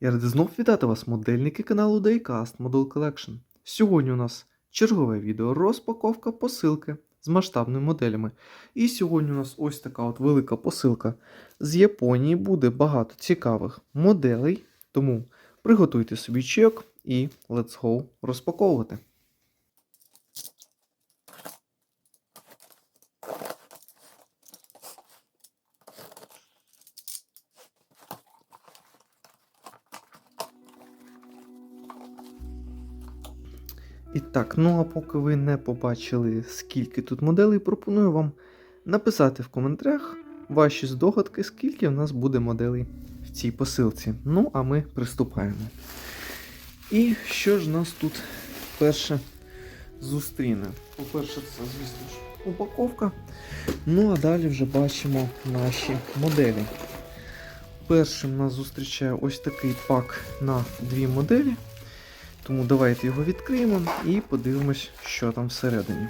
Я радий знов вітати вас, модельники каналу Daycast Model Collection. Сьогодні у нас чергове відео розпаковка посилки з масштабними моделями. І сьогодні у нас ось така от велика посилка з Японії. Буде багато цікавих моделей, тому приготуйте собі чек і let's go розпаковувати. Так, ну а поки ви не побачили, скільки тут моделей, пропоную вам написати в коментарях ваші здогадки, скільки в нас буде моделей в цій посилці. Ну, а ми приступаємо. І що ж нас тут перше зустріне? По-перше, це, звісно ж, упаковка. Ну, а далі вже бачимо наші моделі. Першим нас зустрічає ось такий пак на дві моделі. Тому давайте його відкриємо і подивимось, що там всередині.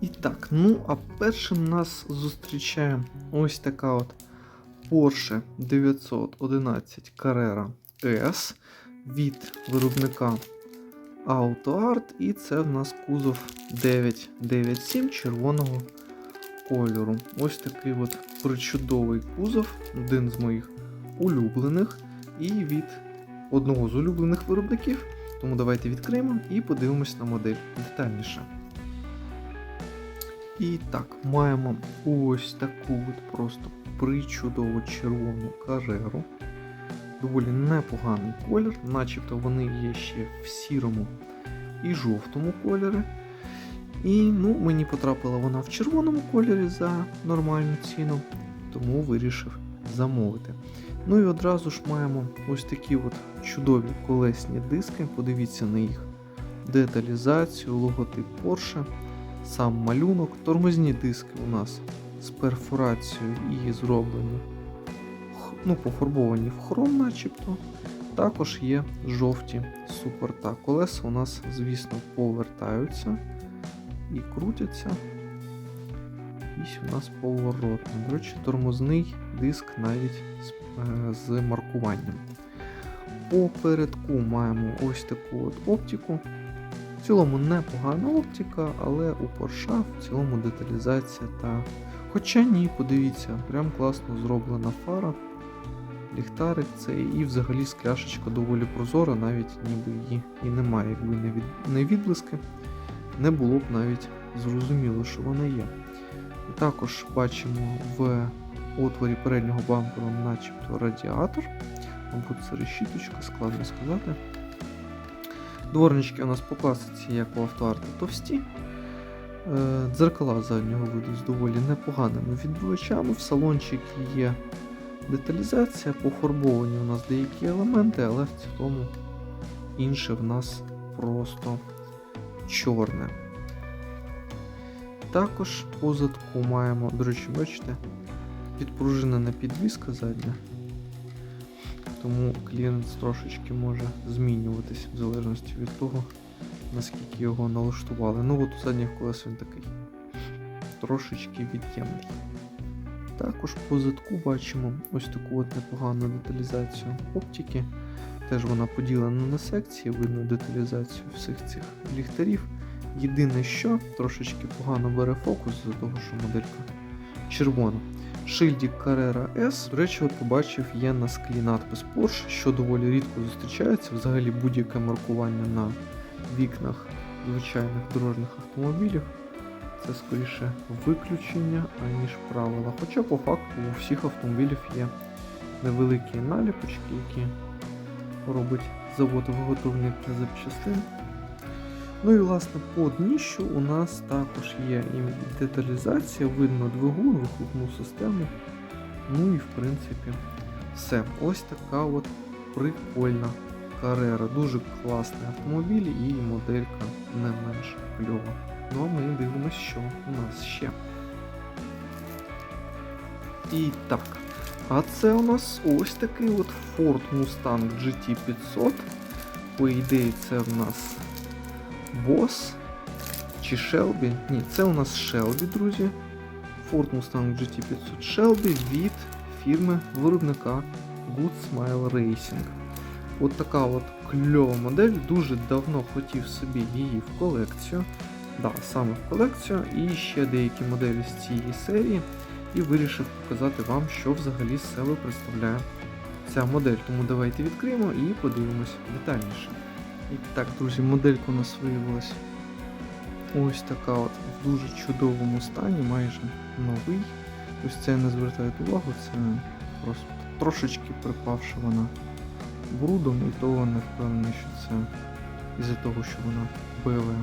І так, ну а першим нас зустрічає ось така от Porsche 911 Carrera S від виробника AutoArt, і це в нас кузов 997 червоного кольору. Ось такий от причудовий кузов, один з моїх улюблених, і від одного з улюблених виробників. Тому давайте відкриємо і подивимось на модель детальніше. І так, маємо ось таку от просто причудову червону кареру. Доволі непоганий колір, начебто вони є ще в сірому і жовтому кольорі. І ну, мені потрапила вона в червоному кольорі за нормальну ціну, тому вирішив замовити. Ну і одразу ж маємо ось такі от чудові колесні диски. Подивіться на їх деталізацію, логотип Porsche, сам малюнок. Тормозні диски у нас з перфорацією і зроблені, ну, пофарбовані в хром, начебто. Також є жовті супорта. Колеса у нас, звісно, повертаються і крутяться. Ось у нас поворотний. До речі, тормозний диск навіть з е, з маркуванням. Попередку маємо ось таку от оптику. В цілому непогана оптика, але у Porsche в цілому деталізація та. Хоча ні, подивіться, прям класно зроблена фара, ліхтарик цей і взагалі скляшечка доволі прозора, навіть ніби її і немає, якби не, від... не відблиски, не було б навіть зрозуміло, що вона є. Також бачимо в отворі переднього бамперу начебто радіатор. Мабуть, це решіточка, складно сказати. Дворнички у нас по класиці, як у автоарта, товсті. Е, Дзеркала заднього виду з доволі непоганими відбивачами. В салончику є деталізація, пофарбовані у нас деякі елементи, але в цілому інше в нас просто чорне. Також по задку маємо, до речі, бачите, підпружинена підвіска задня, тому клієнт трошечки може змінюватись в залежності від того, наскільки його налаштували. Ну от у задніх колес він такий трошечки від'ємний. Також по задку бачимо ось таку от непогану деталізацію оптики. Теж вона поділена на секції, видно деталізацію всіх цих ліхтарів. Єдине, що трошечки погано бере фокус з-за того, що моделька червона. Шильдик Carrera S, до речі, от побачив, є на склі надпис Porsche, що доволі рідко зустрічається. Взагалі будь-яке маркування на вікнах звичайних дорожніх автомобілів. Це скоріше виключення, аніж правила. Хоча по факту у всіх автомобілів є невеликі наліпочки, які робить завод-виготовник запчастин. Ну і власне по дніщу у нас також є і деталізація, видно двигун, вихлопну систему. Ну і в принципі все. Ось така от прикольна карера. Дуже класний автомобіль і моделька не менш кльова. Ну а ми дивимося, що у нас ще. І так. А це у нас ось такий от Ford Mustang GT500. По ідеї, це в нас Boss чи Shelby. Ні, це у нас Shelby, друзі. Ford Mustang GT500 Shelby від фірми виробника Good Smile Racing. От така от кльова модель. Дуже давно хотів собі її в колекцію. Да, саме в колекцію. І ще деякі моделі з цієї серії. І вирішив показати вам, що взагалі з себе представляє ця модель. Тому давайте відкриємо і подивимось детальніше. І так, друзі, моделька у нас виявилась ось така от в дуже чудовому стані, майже новий. Ось це не звертають увагу, це просто трошечки припавши вона брудом, і то не впевнений, що це із-за того, що вона БВ.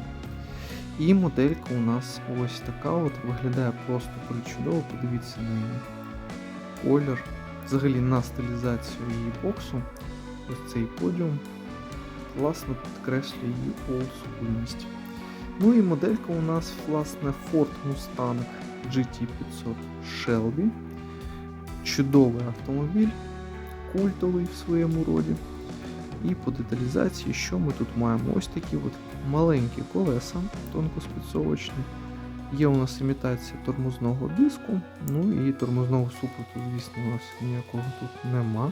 І моделька у нас ось така от виглядає просто причудово, подивіться на її колір. Взагалі на стилізацію її боксу. Ось цей подіум класно підкреслює її олдскульність. Ну і моделька у нас, власне, Ford Mustang GT500 Shelby. Чудовий автомобіль, культовий в своєму роді. І по деталізації, що ми тут маємо? Ось такі от маленькі колеса тонкоспецовочні. Є у нас імітація тормозного диску, ну і тормозного супроту, звісно, у нас ніякого тут нема.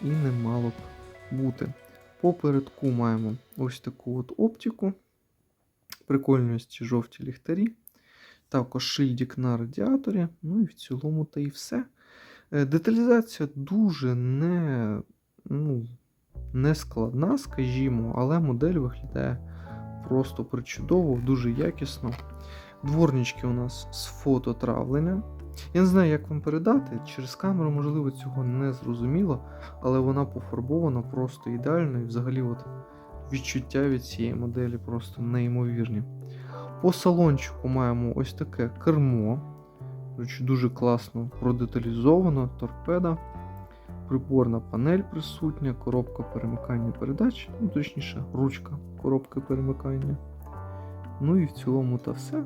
І не мало б бути. Попередку маємо ось таку от оптику. Прикольні жовті ліхтарі. Також шильдик на радіаторі. Ну і в цілому та і все. Е, Деталізація дуже не, ну, не складна, скажімо, але модель виглядає просто причудово, дуже якісно. Дворнички у нас з фототравлення. Я не знаю, як вам передати. Через камеру, можливо, цього не зрозуміло, але вона пофарбована просто ідеально і взагалі от відчуття від цієї моделі просто неймовірні. По салончику маємо ось таке кермо. Дуже класно продеталізовано, торпеда, приборна панель присутня, коробка перемикання передач, ну точніше, ручка коробки перемикання. Ну і в цілому та все.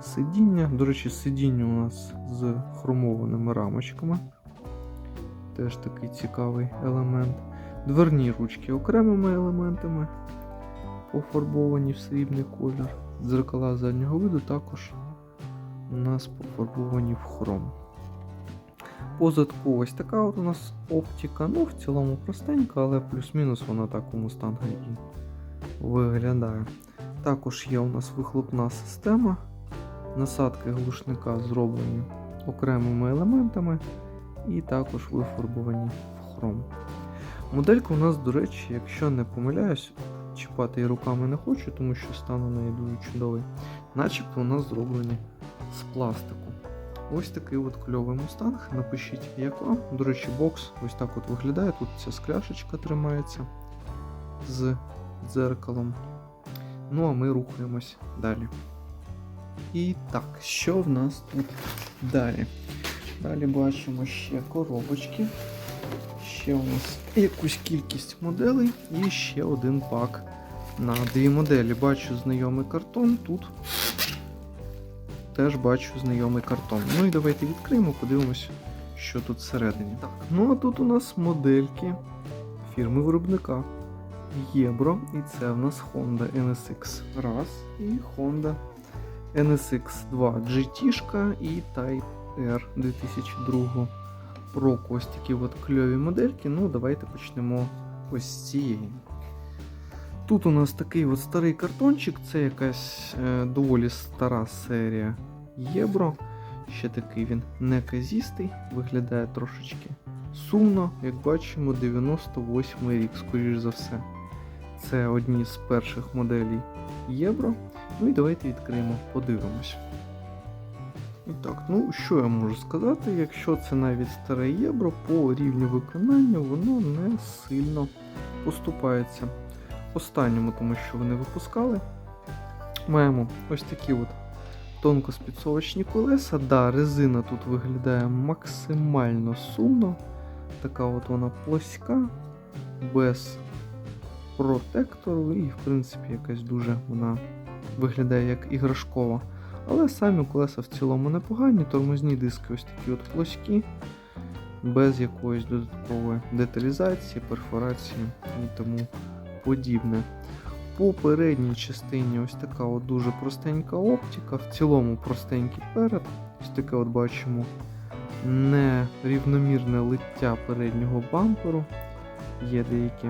Сидіння. До речі, сидіння у нас з хромованими рамочками. Теж такий цікавий елемент. Дверні ручки окремими елементами, пофарбовані в срібний колір. Дзеркала заднього виду також у нас пофарбовані в хром. Позадку ось така от у нас оптика, ну в цілому простенька, але плюс-мінус вона так у і виглядає. Також є у нас вихлопна система. Насадки глушника зроблені окремими елементами і також вифарбовані в хром. Моделька у нас, до речі, якщо не помиляюсь, чіпати її руками не хочу, тому що стан у неї дуже чудовий. Начебто у нас зроблені з пластику. Ось такий от кльовий мустанг. Напишіть, як вам. До речі, бокс ось так от виглядає. Тут ця скляшечка тримається з дзеркалом. Ну а ми рухаємось далі. І так, що в нас тут далі? Далі бачимо ще коробочки. Ще у нас якусь кількість моделей і ще один пак на дві моделі. Бачу знайомий картон. Тут теж бачу знайомий картон. Ну і давайте відкриємо, подивимось, що тут всередині. Так, ну а тут у нас модельки фірми виробника Єбро. І це в нас Honda NSX раз і Honda NSX 2 GT і Type R 2002 року. Ось такі от кльові модельки. Ну, давайте почнемо ось з цієї. Тут у нас такий от старий картончик, це якась е, доволі стара серія Єбро. Ще такий він неказістий, виглядає трошечки сумно, як бачимо, 98 рік, скоріш за все. Це одні з перших моделей Євро. Ну і давайте відкриємо, подивимось. І так, ну що я можу сказати, якщо це навіть старе євро, по рівню виконання воно не сильно поступається останньому, тому що вони випускали. Маємо ось такі от тонкоспідсовочні колеса. Да, резина тут виглядає максимально сумно. Така от вона плоська, без протектору, і, в принципі, якась дуже вона виглядає як іграшкова. Але самі колеса в цілому непогані, тормозні диски ось такі от плоські, без якоїсь додаткової деталізації, перфорації і тому подібне. По передній частині ось така от дуже простенька оптика, в цілому простенький перед. Ось таке от бачимо нерівномірне лиття переднього бамперу. Є деякі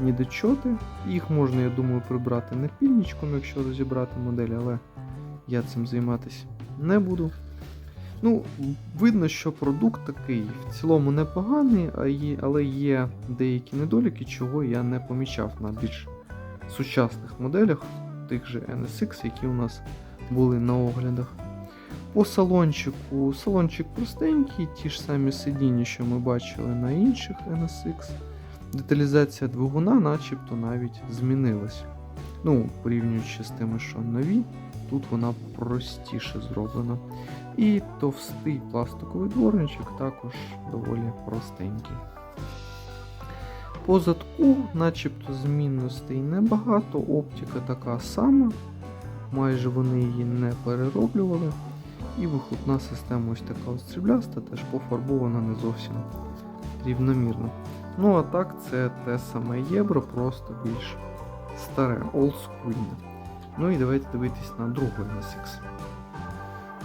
недочоти. Їх можна, я думаю, прибрати напільничком, якщо розібрати модель, але я цим займатися не буду. Ну, видно, що продукт такий в цілому непоганий, але є деякі недоліки, чого я не помічав на більш сучасних моделях, тих же NSX, які у нас були на оглядах. По салончику, салончик простенький, ті ж самі сидіння, що ми бачили на інших NSX. Деталізація двигуна начебто навіть змінилась. Ну, порівнюючи з тими, що нові, тут вона простіше зроблена. І товстий пластиковий дворничок також доволі простенький. По задку, начебто, змінностей небагато, оптика така сама, майже вони її не перероблювали. І вихлопна система ось така ось стрібляста, теж пофарбована не зовсім рівномірно. Ну а так, це те саме євро, просто більш старе, олдскульне. Ну і давайте дивитись на другу NSX.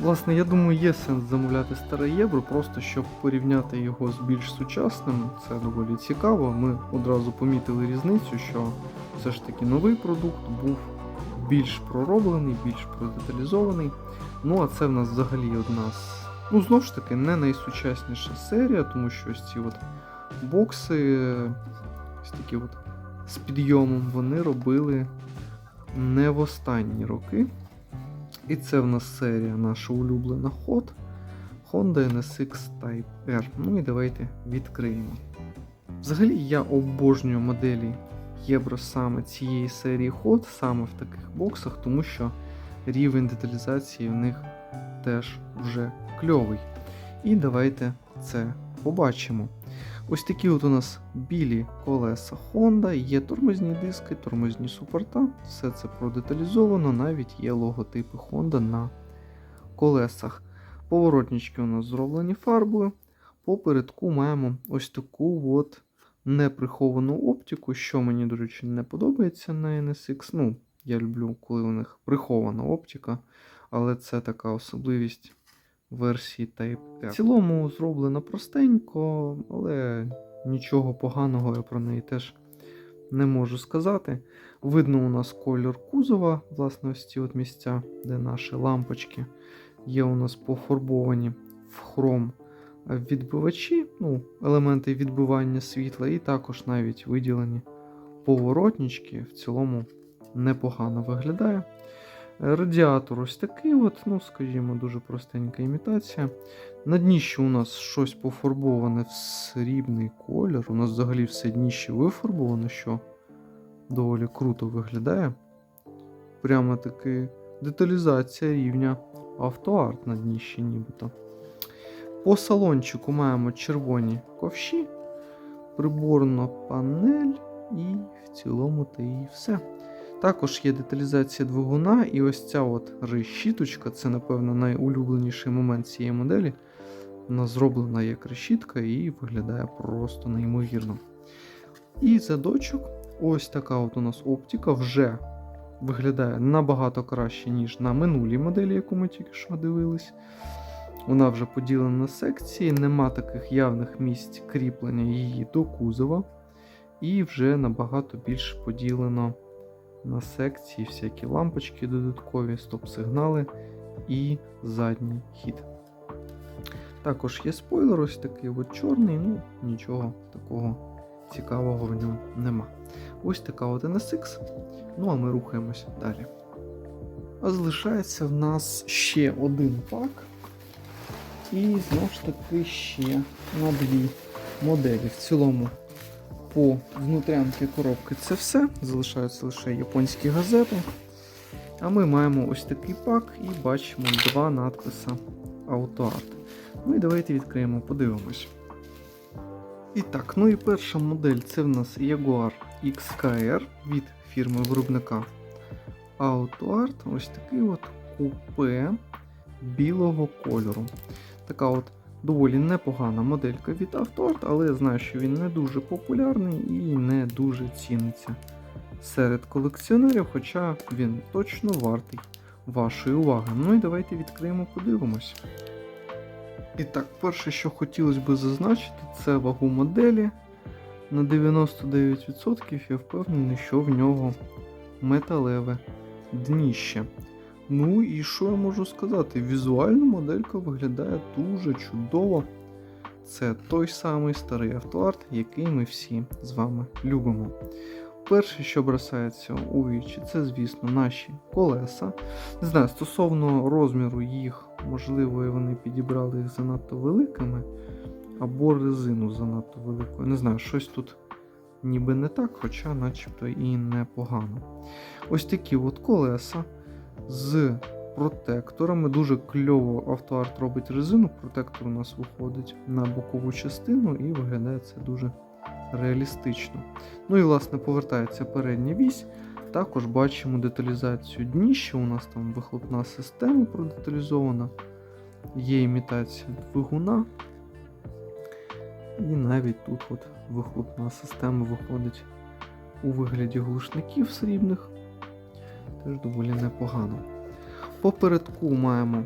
Власне, я думаю, є сенс замовляти старе євро, просто щоб порівняти його з більш сучасним. Це доволі цікаво. Ми одразу помітили різницю, що все ж таки новий продукт був більш пророблений, більш продеталізований. Ну, а це в нас взагалі одна з. Ну, знову ж таки, не найсучасніша серія, тому що ось ці от бокси, ось такі от з підйомом, вони робили не в останні роки. І це в нас серія наша улюблена Hot Honda NSX Type R. Ну і давайте відкриємо. Взагалі я обожнюю моделі Євро саме цієї серії Hot, саме в таких боксах, тому що рівень деталізації в них теж вже кльовий. І давайте це побачимо. Ось такі от у нас білі колеса Honda, є тормозні диски, тормозні супорта, все це продеталізовано, навіть є логотипи Honda на колесах. Поворотнички у нас зроблені фарбою. Попередку маємо ось таку от неприховану оптику, що мені, до речі, не подобається на NSX. Ну, я люблю, коли у них прихована оптика, але це така особливість версії Type R. В цілому зроблено простенько, але нічого поганого я про неї теж не можу сказати. Видно у нас кольор кузова, власне, ось ці от місця, де наші лампочки є у нас пофарбовані в хром відбивачі, ну, елементи відбивання світла, і також навіть виділені поворотнички. В цілому непогано виглядає. Радіатор ось такий, от, ну, скажімо, дуже простенька імітація. На дніщі у нас щось пофарбоване в срібний колір. У нас взагалі все дніще вифарбовано, що доволі круто виглядає. Прямо таки деталізація рівня автоарт на дніщі нібито. По салончику маємо червоні ковші, приборна панель, і в цілому та і все. Також є деталізація двигуна, і ось ця от решіточка, це, напевно, найулюбленіший момент цієї моделі. Вона зроблена як решітка і виглядає просто неймовірно. І задочок, ось така от у нас оптика вже виглядає набагато краще, ніж на минулій моделі, яку ми тільки що дивились. Вона вже поділена на секції, нема таких явних місць кріплення її до кузова, і вже набагато більш поділено на секції всякі лампочки додаткові, стоп-сигнали і задній хід. Також є спойлер, ось такий от чорний, ну нічого такого цікавого в ньому нема. Ось така от NSX. Ну а ми рухаємося далі. А залишається в нас ще один пак. І знову ж таки ще на дві моделі. В цілому по внутрянки коробки це все. Залишаються лише японські газети. А ми маємо ось такий пак і бачимо два надписи AutoArt. Ну і давайте відкриємо, подивимось. І так, ну і перша модель це в нас Jaguar XKR від фірми виробника AutoArt. Ось такий от купе білого кольору. Така от доволі непогана моделька від AutoArt, але я знаю, що він не дуже популярний і не дуже ціниться серед колекціонерів, хоча він точно вартий вашої уваги. Ну і давайте відкриємо, подивимось. І так, перше, що хотілося би зазначити, це вагу моделі. На 99% я впевнений, що в нього металеве дніще. Ну і що я можу сказати? Візуально моделька виглядає дуже чудово. Це той самий старий автоарт, який ми всі з вами любимо. Перше, що бросається у вічі, це, звісно, наші колеса. Не знаю, стосовно розміру їх, можливо, вони підібрали їх занадто великими, або резину занадто великою. Не знаю, щось тут ніби не так, хоча начебто і непогано. Ось такі от колеса з протекторами. Дуже кльово автоарт робить резину. Протектор у нас виходить на бокову частину і виглядає це дуже реалістично. Ну і власне повертається передня вісь. Також бачимо деталізацію дніща. У нас там вихлопна система продеталізована, є імітація двигуна. І навіть тут от вихлопна система виходить у вигляді глушників срібних. Теж доволі непогано. Попередку маємо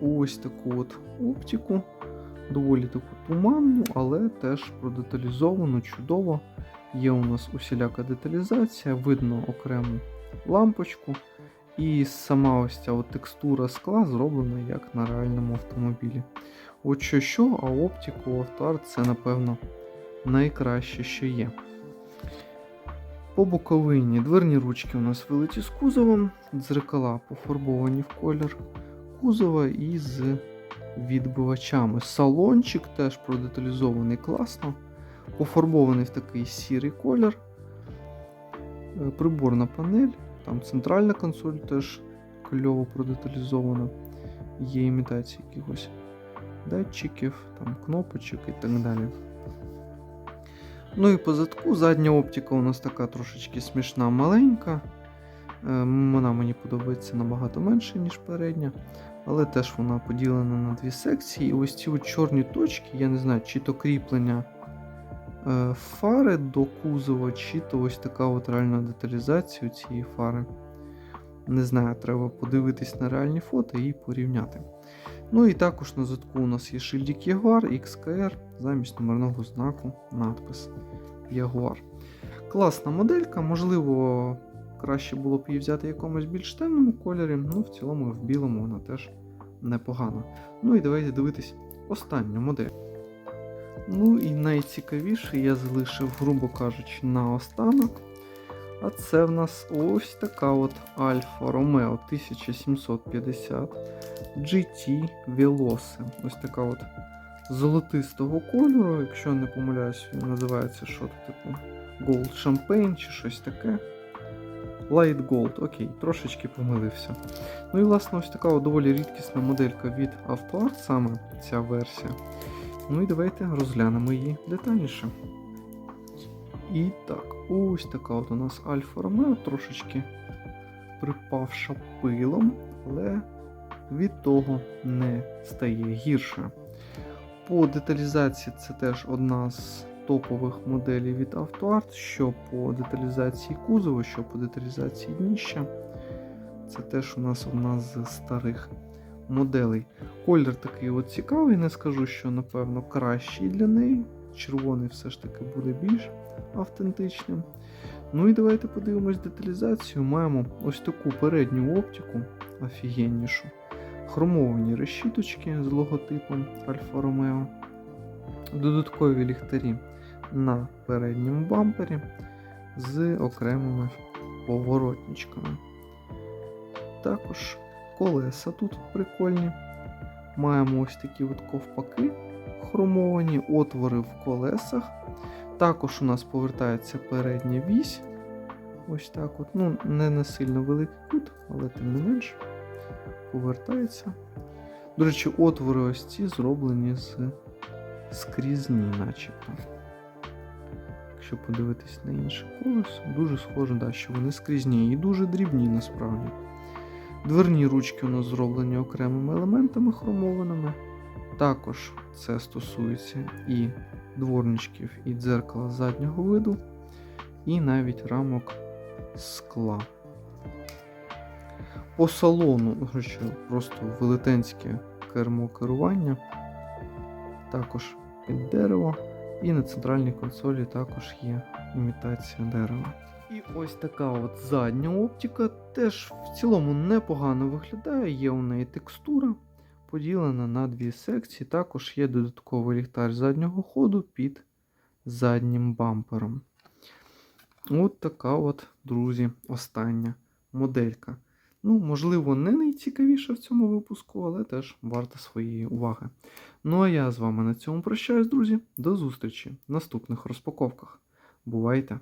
ось таку от оптику, доволі таку туманну, але теж продеталізовану, чудово. Є у нас усіляка деталізація, видно окрему лампочку. І сама ось ця от текстура скла зроблена як на реальному автомобілі. От що що, а оптику автоарт це, напевно, найкраще, що є. По боковині дверні ручки у нас вилиті з кузовом, дзеркала пофарбовані в колір кузова і з відбивачами. Салончик теж продеталізований класно, пофарбований в такий сірий колір. Е, Приборна панель, там центральна консоль теж кльово продеталізована. Є імітації якихось датчиків, там кнопочок і так далі. Ну і по задку задня оптика у нас така трошечки смішна, маленька. Е, Вона мені подобається набагато менше, ніж передня. Але теж вона поділена на дві секції. І ось ці от чорні точки, я не знаю, чи то кріплення е, фари до кузова, чи то ось така от реальна деталізація цієї фари. Не знаю, треба подивитись на реальні фото і порівняти. Ну і також на задку у нас є шильдик Jaguar XKR замість номерного знаку надпис Jaguar. Класна моделька, можливо, краще було б її взяти в якомусь більш темному кольорі, ну в цілому в білому вона теж непогана. Ну і давайте дивитись останню модель. Ну і найцікавіше я залишив, грубо кажучи, на останок. А це в нас ось така от Alfa Romeo 1750 GT Veloce. Ось така от золотистого кольору. Якщо не помиляюсь, він називається що типу Gold Champagne чи щось таке. Light Gold, окей, трошечки помилився. Ну і власне ось така от доволі рідкісна моделька від AutoArt, саме ця версія. Ну і давайте розглянемо її детальніше. І так, ось така от у нас Альфа Ромео, трошечки припавша пилом, але від того не стає гірше. По деталізації це теж одна з топових моделей від AutoArt, що по деталізації кузова, що по деталізації дніща. Це теж у нас одна з старих моделей. Колір такий от цікавий, не скажу, що, напевно, кращий для неї. Червоний все ж таки буде більш автентичним. Ну і давайте подивимось деталізацію. Маємо ось таку передню оптику, офігеннішу. Хромовані решіточки з логотипом Альфа Ромео. Додаткові ліхтарі на передньому бампері з окремими поворотничками. Також колеса тут прикольні. Маємо ось такі от ковпаки хромовані, отвори в колесах. Також у нас повертається передня вісь. Ось так от. Ну, не на сильно великий кут, але тим не менш повертається. До речі, отвори ось ці зроблені з скрізні, начебто. Якщо подивитись на інше колесо, дуже схоже, да, що вони скрізні і дуже дрібні насправді. Дверні ручки у нас зроблені окремими елементами хромованими. Також це стосується і дворничків, і дзеркала заднього виду, і навіть рамок скла. По салону, що просто велетенське кермо керування. також під дерево. І на центральній консолі також є імітація дерева. І ось така от задня оптика теж в цілому непогано виглядає. Є у неї текстура, поділена на дві секції. Також є додатковий ліхтар заднього ходу під заднім бампером. От така от, друзі, остання моделька. Ну, можливо, не найцікавіша в цьому випуску, але теж варта своєї уваги. Ну а я з вами на цьому прощаюсь, друзі. До зустрічі в наступних розпаковках. Бувайте!